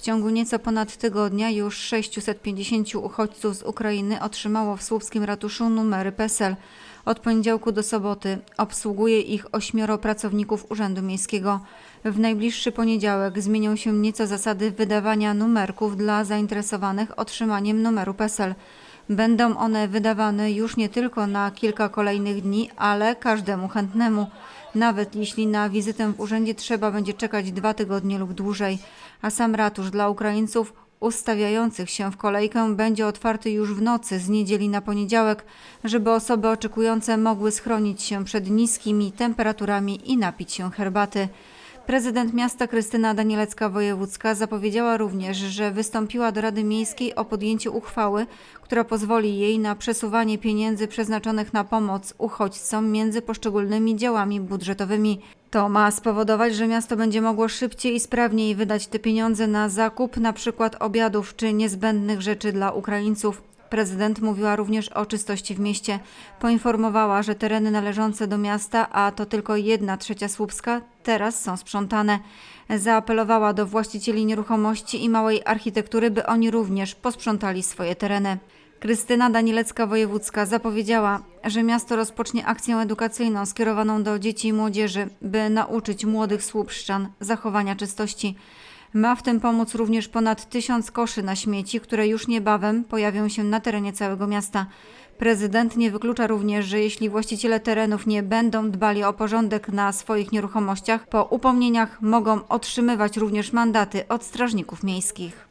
W ciągu nieco ponad tygodnia już 650 uchodźców z Ukrainy otrzymało w słupskim ratuszu numery PESEL. Od poniedziałku do soboty obsługuje ich ośmioro pracowników Urzędu Miejskiego. W najbliższy poniedziałek zmienią się nieco zasady wydawania numerków dla zainteresowanych otrzymaniem numeru PESEL. Będą one wydawane już nie tylko na kilka kolejnych dni, ale każdemu chętnemu. Nawet jeśli na wizytę w urzędzie trzeba będzie czekać dwa tygodnie lub dłużej. A sam ratusz dla Ukraińców ustawiających się w kolejkę będzie otwarty już w nocy z niedzieli na poniedziałek, żeby osoby oczekujące mogły schronić się przed niskimi temperaturami i napić się herbaty. Prezydent miasta Krystyna Danielecka-Wojewódzka zapowiedziała również, że wystąpiła do Rady Miejskiej o podjęcie uchwały, która pozwoli jej na przesuwanie pieniędzy przeznaczonych na pomoc uchodźcom między poszczególnymi działami budżetowymi. To ma spowodować, że miasto będzie mogło szybciej i sprawniej wydać te pieniądze na zakup na przykład obiadów czy niezbędnych rzeczy dla Ukraińców. Prezydent mówiła również o czystości w mieście. Poinformowała, że tereny należące do miasta, a to tylko jedna trzecia Słupska, teraz są sprzątane. Zaapelowała do właścicieli nieruchomości i małej architektury, by oni również posprzątali swoje tereny. Krystyna Danielecka-Wojewódzka zapowiedziała, że miasto rozpocznie akcję edukacyjną skierowaną do dzieci i młodzieży, by nauczyć młodych słupszczan zachowania czystości. Ma w tym pomóc również ponad tysiąc koszy na śmieci, które już niebawem pojawią się na terenie całego miasta. Prezydent nie wyklucza również, że jeśli właściciele terenów nie będą dbali o porządek na swoich nieruchomościach, po upomnieniach mogą otrzymywać również mandaty od strażników miejskich.